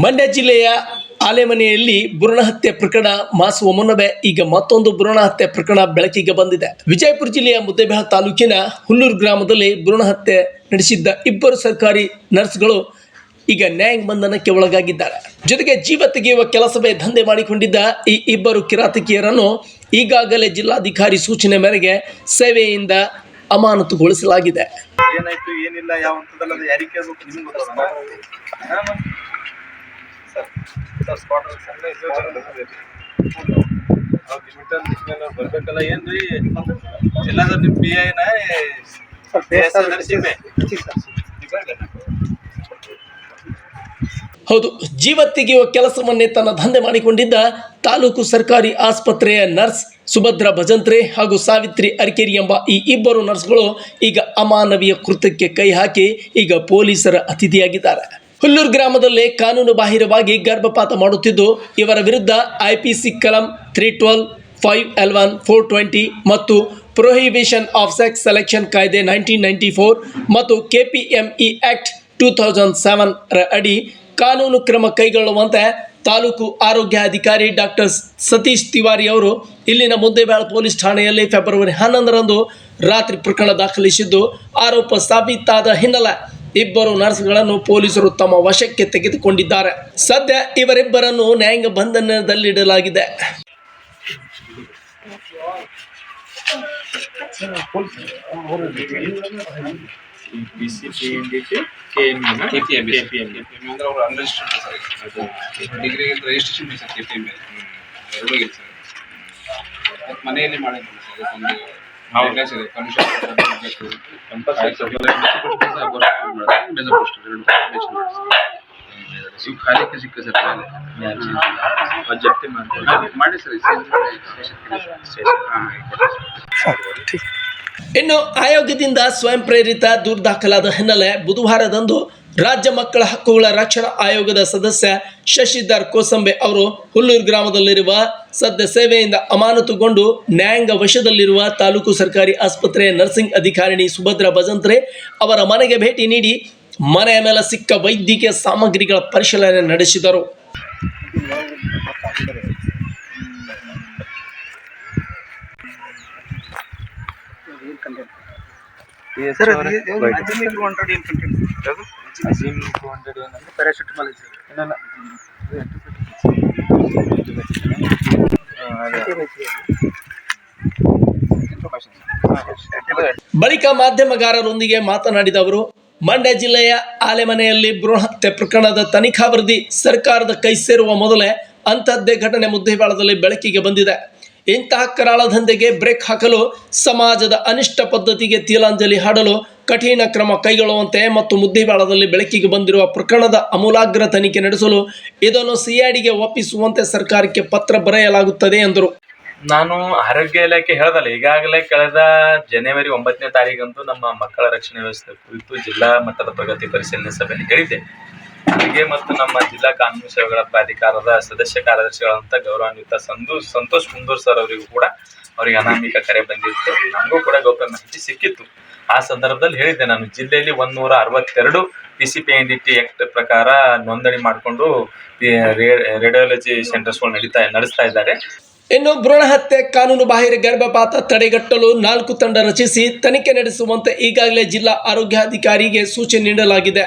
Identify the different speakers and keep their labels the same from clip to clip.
Speaker 1: ಮಂಡ್ಯ ಜಿಲ್ಲೆಯ ಆಲೆಮನೆಯಲ್ಲಿ ಭ್ರೂಣ ಹತ್ಯೆ ಪ್ರಕರಣ ಮಾಸುವ ಮುನ್ನವೇ ಈಗ ಮತ್ತೊಂದು ಭ್ರೂಣ ಹತ್ಯೆ ಪ್ರಕರಣ ಬೆಳಕಿಗೆ ಬಂದಿದೆ. ವಿಜಯಪುರ ಜಿಲ್ಲೆಯ ಮುದ್ದೇಬಿಹಾಳ ತಾಲೂಕಿನ ಹುಲ್ಲೂರು ಗ್ರಾಮದಲ್ಲಿ ಭ್ರೂಣ ಹತ್ಯೆ ನಡೆಸಿದ್ದ ಇಬ್ಬರು ಸರ್ಕಾರಿ ನರ್ಸ್ಗಳು ಈಗ ನ್ಯಾಯಾಂಗ ಬಂಧನಕ್ಕೆ ಒಳಗಾಗಿದ್ದಾರೆ. ಜೊತೆಗೆ ಜೀವ ತೆಗೆಯುವ ಕೆಲಸವೇ ದಂಧೆ ಮಾಡಿಕೊಂಡಿದ್ದ ಈ ಇಬ್ಬರು ಕಿರಾತಕಿಯರನ್ನು ಈಗಾಗಲೇ ಜಿಲ್ಲಾಧಿಕಾರಿ ಸೂಚನೆ ಮೇರೆಗೆ ಸೇವೆಯಿಂದ ಅಮಾನತುಗೊಳಿಸಲಾಗಿದೆ.
Speaker 2: ಏನಿಲ್ಲ, ಯಾವ ಸರ್. ಸರ್ ಸ್ಪಾಟ್ ಬರ್ಬೇಕಲ್ಲ ಜಿಲ್ಲಾದ ಪಿ ಐನ
Speaker 1: ಹೌದು ಜೀವ ತೆಗೆಯುವ ಕೆಲಸವನ್ನೇ ತನ್ನ ದಂಧೆ ಮಾಡಿಕೊಂಡಿದ್ದ ತಾಲೂಕು ಸರ್ಕಾರಿ ಆಸ್ಪತ್ರೆಯ ನರ್ಸ್ ಸುಭದ್ರ ಭಜಂತ್ರೆ ಹಾಗೂ ಸಾವಿತ್ರಿ ಅರ್ಕೇರಿ ಎಂಬ ಈ ಇಬ್ಬರು ನರ್ಸ್ಗಳು ಈಗ ಅಮಾನವೀಯ ಕೃತ್ಯಕ್ಕೆ ಕೈ ಹಾಕಿ ಈಗ ಪೊಲೀಸರ ಅತಿಥಿಯಾಗಿದ್ದಾರೆ. ಹುಲ್ಲೂರು ಗ್ರಾಮದಲ್ಲಿ ಕಾನೂನು ಬಾಹಿರವಾಗಿ ಗರ್ಭಪಾತ ಮಾಡುತ್ತಿದ್ದು, ಇವರ ವಿರುದ್ಧ ಐಪಿಸಿ ಕಲಂ three twelve, five L one, four twenty ಮತ್ತು ಪ್ರೊಹಿಬಿಷನ್ ಆಫ್ ಸೆಕ್ಸ್ ಸೆಲೆಕ್ಷನ್ ಕಾಯ್ದೆ ನೈನ್ಟೀನ್ ನೈಂಟಿ ಫೋರ್ ಮತ್ತು ಕೆಪಿಎಂಇ ಆ್ಯಕ್ಟ್ ಟೂ ತೌಸಂಡ್ ಸೆವೆನ್ರ ಅಡಿ ಕಾನೂನು ಕ್ರಮ ಕೈಗೊಳ್ಳುವಂತೆ ತಾಲೂಕು ಆರೋಗ್ಯಾಧಿಕಾರಿ ಡಾಕ್ಟರ್ ಸತೀಶ್ ತಿವಾರಿ ಅವರು ಇಲ್ಲಿನ ಮುದ್ದೇಬೇಳ ಪೊಲೀಸ್ ಠಾಣೆಯಲ್ಲಿ ಫೆಬ್ರವರಿ ಹನ್ನೊಂದರಂದು ರಾತ್ರಿ ಪ್ರಕರಣ ದಾಖಲಿಸಿದ್ದು, ಆರೋಪ ಸಾಬೀತಾದ ಹಿನ್ನೆಲೆ ಇಬ್ಬರು ನರ್ಸ್ಗಳನ್ನು ಪೊಲೀಸರು ತಮ್ಮ ವಶಕ್ಕೆ ತೆಗೆದುಕೊಂಡಿದ್ದಾರೆ. ಸದ್ಯ ಇವರಿಬ್ಬರನ್ನು ನ್ಯಾಯಾಂಗ ಬಂಧನದಲ್ಲಿಡಲಾಗಿದೆ.
Speaker 2: ಮನೆಯಲ್ಲಿ ಮಾಡಿದ್ರು ಸರ್ ಸಿಕ್ಕ ಸರ್ ಜಪ್ತಿ ಮಾಡಿ ಸರ್
Speaker 1: ಇನ್ನು ಆಯೋಗದಿಂದ ಸ್ವಯಂ ಪ್ರೇರಿತ ದೂರು ದಾಖಲಾದ ಹಿನ್ನೆಲೆ ಬುಧವಾರದಂದು ರಾಜ್ಯ ಮಕ್ಕಳ ಹಕ್ಕುಗಳ ರಕ್ಷಣಾ ಆಯೋಗದ ಸದಸ್ಯ ಶಶಿಧರ್ ಕೋಸಂಬೆ ಅವರು ಹುಲ್ಲೂರು ಗ್ರಾಮದಲ್ಲಿರುವ ಸದ್ಯ ಸೇವೆಯಿಂದ ಅಮಾನತುಗೊಂಡು ನ್ಯಾಯಾಂಗ ವಶದಲ್ಲಿರುವ ತಾಲೂಕು ಸರ್ಕಾರಿ ಆಸ್ಪತ್ರೆಯ ನರ್ಸಿಂಗ್ ಅಧಿಕಾರಿಣಿ ಸುಭದ್ರ ಭಜಂತ್ರೆ ಅವರ ಮನೆಗೆ ಭೇಟಿ ನೀಡಿ ಮನೆಯ ಮೇಲೆ ಸಿಕ್ಕ ವೈದ್ಯಕೀಯ ಸಾಮಗ್ರಿಗಳ ಪರಿಶೀಲನೆ ನಡೆಸಿದರು
Speaker 2: ಸರ್ ಅಜೀಮ್ ಟು ಹಂಡ್ರೆಡ್ ಏನು ಕಂಟೆಂಟ್ ಅಜೀಮ್ ಟು ಹಂಡ್ರೆಡ್ ಏನಂದ್ರೆ ಪ್ಯಾರಾಶೂಟಮಾಲ್ ಇದೆ ಇಲ್ಲ
Speaker 1: ಬಳಿಕ ಮಾಧ್ಯಮಗಾರರೊಂದಿಗೆ ಮಾತನಾಡಿದ ಅವರು ಮಂಡ್ಯ ಜಿಲ್ಲೆಯ ಆಲೆಮನೆಯಲ್ಲಿ ಭ್ರೂಣ ಹತ್ಯೆ ಪ್ರಕರಣದ ತನಿಖಾ ವರದಿ ಸರ್ಕಾರದ ಕೈ ಸೇರುವ ಮೊದಲೇ ಅಂಥದ್ದೇ ಘಟನೆ ಮುದ್ದೇಬಾಳದಲ್ಲಿ ಬೆಳಕಿಗೆ ಬಂದಿದೆ. ಇಂತಹ ಕರಾಳ ದಂಧೆಗೆ ಬ್ರೇಕ್ ಹಾಕಲು ಸಮಾಜದ ಅನಿಷ್ಟ ಪದ್ಧತಿಗೆ ತೀಲಾಂಜಲಿ ಹಾಡಲು ಕಠಿಣ ಕ್ರಮ ಕೈಗೊಳ್ಳುವಂತೆ ಮತ್ತು ಮುದ್ದಿಬಾಳದಲ್ಲಿ ಬೆಳಕಿಗೆ ಬಂದಿರುವ ಪ್ರಕರಣದ ಅಮೂಲಾಗ್ರ ತನಿಖೆ ನಡೆಸಲು ಇದನ್ನು ಸಿಐಡಿಗೆ ಒಪ್ಪಿಸುವಂತೆ ಸರ್ಕಾರಕ್ಕೆ ಪತ್ರ ಬರೆಯಲಾಗುತ್ತದೆ ಎಂದರು.
Speaker 3: ನಾನು ಆರೋಗ್ಯ ಇಲಾಖೆ ಹೇಳ್ದಲ್ಲ, ಈಗಾಗಲೇ ಕಳೆದ ಜನವರಿ ಒಂಬತ್ತನೇ ತಾರೀಕಂತೂ ನಮ್ಮ ಮಕ್ಕಳ ರಕ್ಷಣೆ ವ್ಯವಸ್ಥೆ ಕುರಿತು ಜಿಲ್ಲಾ ಮಟ್ಟದ ಪ್ರಗತಿ ಪರಿಶೀಲನೆ ಸಭೆಯಲ್ಲಿ ಹೇಳಿದ್ದೆ. ನನಗೆ ಮತ್ತು ನಮ್ಮ ಜಿಲ್ಲಾ ಕಾನೂನು ಸೇವೆಗಳ ಪ್ರಾಧಿಕಾರದ ಸದಸ್ಯ ಕಾರ್ಯದರ್ಶಿಗಳಂತ ಗೌರವಾನ್ವಿತ ಸಂದು ಸಂತೋಷ್ ಕುಂದೂರ್ ಸರ್ ಅವರಿಗೂ ಕೂಡ ಅವರಿಗೆ ಅನಾಮಿಕ ಕರೆ ಬಂದಿತ್ತು. ನಮಗೂ ಕೂಡ ಗೌಪ್ಯ ಮಾಹಿತಿ ಸಿಕ್ಕಿತ್ತು. ಆ ಸಂದರ್ಭದಲ್ಲಿ ಹೇಳಿದ್ದೆ ನಾನು, ಜಿಲ್ಲೆಯಲ್ಲಿ ಒಂದೂರ ಅರವತ್ತೆರಡು P C P N D T act ಪ್ರಕಾರ ನೋಂದಣಿ ಮಾಡಿಕೊಂಡು ರೇಡಿಯಾಲಜಿ ಸೆಂಟರ್ಸ್ಗಳು ನಡೀತಾ, ನಡೆಸ್ತಾ ಇದ್ದಾರೆ.
Speaker 1: ಇನ್ನು ಭ್ರೂಣ ಹತ್ಯೆ, ಕಾನೂನು ಬಾಹಿರ ಗರ್ಭಪಾತ ತಡೆಗಟ್ಟಲು ನಾಲ್ಕು ತಂಡ ರಚಿಸಿ ತನಿಖೆ ನಡೆಸುವಂತೆ ಈಗಾಗಲೇ ಜಿಲ್ಲಾ ಆರೋಗ್ಯಾಧಿಕಾರಿಗೆ ಸೂಚನೆ ನೀಡಲಾಗಿದೆ.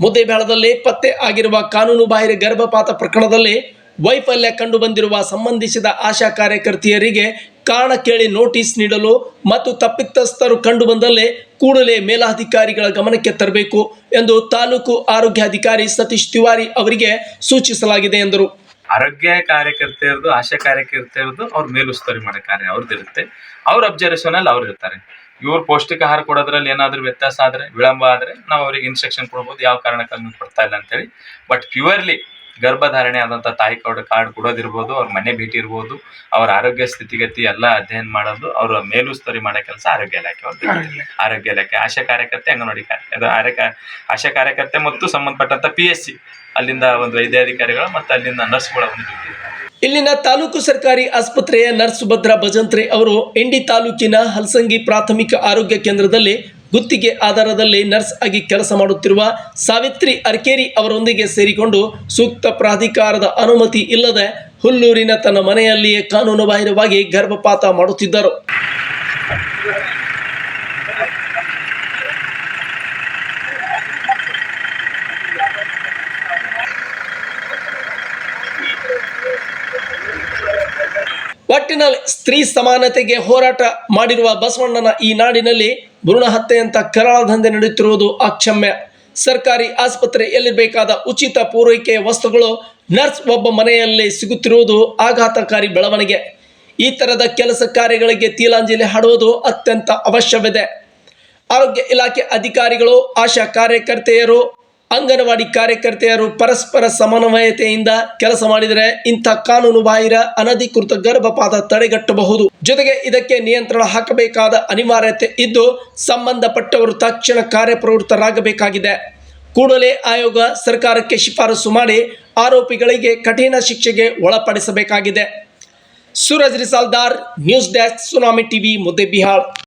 Speaker 1: ಮುದ್ದೇಬೇಳದಲ್ಲಿ ಪತ್ತೆ ಆಗಿರುವ ಕಾನೂನು ಬಾಹಿರ ಗರ್ಭಪಾತ ಪ್ರಕರಣದಲ್ಲಿ ವೈಫಲ್ಯ ಕಂಡುಬಂದಿರುವ ಸಂಬಂಧಿಸಿದ ಆಶಾ ಕಾರ್ಯಕರ್ತೆಯರಿಗೆ ಕಾರಣ ಕೇಳಿ ನೋಟಿಸ್ ನೀಡಲು ಮತ್ತು ತಪ್ಪಿತಸ್ಥರು ಕಂಡುಬಂದಲ್ಲಿ ಕೂಡಲೇ ಮೇಲಾಧಿಕಾರಿಗಳ ಗಮನಕ್ಕೆ ತರಬೇಕು ಎಂದು ತಾಲೂಕು ಆರೋಗ್ಯಾಧಿಕಾರಿ ಸತೀಶ್ ತಿವಾರಿ ಅವರಿಗೆ ಸೂಚಿಸಲಾಗಿದೆ ಎಂದರು.
Speaker 3: ಆರೋಗ್ಯ ಕಾರ್ಯಕರ್ತೆಯರದು ಆಶಾ ಕಾರ್ಯಕರ್ತೆಯರದು ಅವ್ರ ಮೇಲುಸ್ತುವಾರಿ ಮಾಡೋ ಕಾರ್ಯ ಅವ್ರದ್ದು ಇರುತ್ತೆ. ಅವ್ರ ಅಬ್ಸರ್ವೇಷನ್ ಅಲ್ಲಿ ಅವ್ರು ಇರ್ತಾರೆ. ಇವ್ರು ಪೌಷ್ಟಿಕ ಆಹಾರ ಕೊಡೋದ್ರಲ್ಲಿ ಏನಾದರೂ ವ್ಯತ್ಯಾಸ ಆದ್ರೆ, ವಿಳಂಬ ಆದ್ರೆ ನಾವು ಅವ್ರಿಗೆ ಇನ್ಸ್ಟ್ರಕ್ಷನ್ ಕೊಡ್ಬೋದು, ಯಾವ ಕಾರಣಕ್ಕಾಗಿ ಕೊಡ್ತಾ ಇಲ್ಲ ಅಂತೇಳಿ. ಬಟ್ ಪ್ಯೂರ್ಲಿ ಗರ್ಭಧಾರಣೆ ಆದಂತ ತಾಯಿ ಕಾರ್ಡ್ ಕಾರ್ಡ್ ಕೊಡೋದಿರ್ಬೋದು ಅವ್ರ ಮನೆ ಭೇಟಿ ಇರ್ಬೋದು ಅವ್ರ ಆರೋಗ್ಯ ಸ್ಥಿತಿಗತಿ ಎಲ್ಲ ಅಧ್ಯಯನ ಮಾಡೋದು ಅವ್ರ ಮೇಲುಸ್ತುವಾರಿ ಮಾಡೋ ಕೆಲಸ ಆರೋಗ್ಯ ಇಲಾಖೆ ಆರೋಗ್ಯ ಇಲಾಖೆ. ಆಶಾ ಕಾರ್ಯಕರ್ತೆ ಅಂಗನವಾಡಿ ಕಾರ್ಯ ಆರೋಗ್ಯ ಆಶಾ ಕಾರ್ಯಕರ್ತೆ ಮತ್ತು ಸಂಬಂಧಪಟ್ಟಂತ ಪಿ ಎಸ್ ಸಿ ಅಲ್ಲಿಂದ ಒಂದು ವೈದ್ಯಾಧಿಕಾರಿಗಳು ಮತ್ತು ಅಲ್ಲಿಂದ ನರ್ಸ್ಗಳ ಒಂದು
Speaker 1: ಇಲ್ಲಿನ ತಾಲೂಕು ಸರ್ಕಾರಿ ಆಸ್ಪತ್ರೆಯ ನರ್ಸ್ ಭದ್ರಾ ಭಜಂತ್ರೆ ಅವರು ಇಂಡಿ ತಾಲೂಕಿನ ಹಲಸಂಗಿ ಪ್ರಾಥಮಿಕ ಆರೋಗ್ಯ ಕೇಂದ್ರದಲ್ಲಿ ಗುತ್ತಿಗೆ ಆಧಾರದಲ್ಲಿ ನರ್ಸ್ ಆಗಿ ಕೆಲಸ ಮಾಡುತ್ತಿರುವ ಸಾವಿತ್ರಿ ಅರ್ಕೇರಿ ಅವರೊಂದಿಗೆ ಸೇರಿಕೊಂಡು ಸೂಕ್ತ ಪ್ರಾಧಿಕಾರದ ಅನುಮತಿ ಇಲ್ಲದೆ ಹುಲ್ಲೂರಿನ ತನ್ನ ಮನೆಯಲ್ಲಿಯೇ ಕಾನೂನು ಬಾಹಿರವಾಗಿ ಗರ್ಭಪಾತ ಮಾಡುತ್ತಿದ್ದರು. ಒಟ್ಟಿನಲ್ಲಿ ಸ್ತ್ರೀ ಸಮಾನತೆಗೆ ಹೋರಾಟ ಮಾಡಿರುವ ಬಸವಣ್ಣನ ಈ ನಾಡಿನಲ್ಲಿ ಭ್ರೂಣ ಹತ್ಯೆಯಂತ ಕರಾಳ ದಂಧೆ ನಡೆಯುತ್ತಿರುವುದು ಅಕ್ಷಮ್ಯ. ಸರ್ಕಾರಿ ಆಸ್ಪತ್ರೆಯಲ್ಲಿ ಬೇಕಾದ ಉಚಿತ ಪೂರೈಕೆ ವಸ್ತುಗಳು ನರ್ಸ್ ಒಬ್ಬ ಮನೆಯಲ್ಲಿ ಸಿಗುತ್ತಿರುವುದು ಆಘಾತಕಾರಿ ಬೆಳವಣಿಗೆ. ಈ ತರದ ಕೆಲಸ ಕಾರ್ಯಗಳಿಗೆ ತೀಲಾಂಜಲಿ ಹಾಡುವುದು ಅತ್ಯಂತ ಅವಶ್ಯವಿದೆ. ಆರೋಗ್ಯ ಇಲಾಖೆ ಅಧಿಕಾರಿಗಳು, ಆಶಾ ಕಾರ್ಯಕರ್ತೆಯರು ಅಂಗನವಾಡಿ ಕಾರ್ಯಕರ್ತೆಯರು ಪರಸ್ಪರ ಸಮನ್ವಯತೆಯಿಂದ ಕೆಲಸ ಮಾಡಿದರೆ ಇಂಥ ಕಾನೂನು ಬಾಹಿರ ಅನಧಿಕೃತ ಗರ್ಭಪಾತ ತಡೆಗಟ್ಟಬಹುದು. ಜೊತೆಗೆ ಇದಕ್ಕೆ ನಿಯಂತ್ರಣ ಹಾಕಬೇಕಾದ ಅನಿವಾರ್ಯತೆ ಇದ್ದು ಸಂಬಂಧಪಟ್ಟವರು ತಕ್ಷಣ ಕಾರ್ಯಪ್ರವೃತ್ತರಾಗಬೇಕಾಗಿದೆ. ಕೂಡಲೇ ಆಯೋಗ ಸರ್ಕಾರಕ್ಕೆ ಶಿಫಾರಸು ಮಾಡಿ ಆರೋಪಿಗಳಿಗೆ ಕಠಿಣ ಶಿಕ್ಷೆಗೆ ಒಳಪಡಿಸಬೇಕಾಗಿದೆ. Suraj Risaldar, news desk, tsunami TV Muddebihal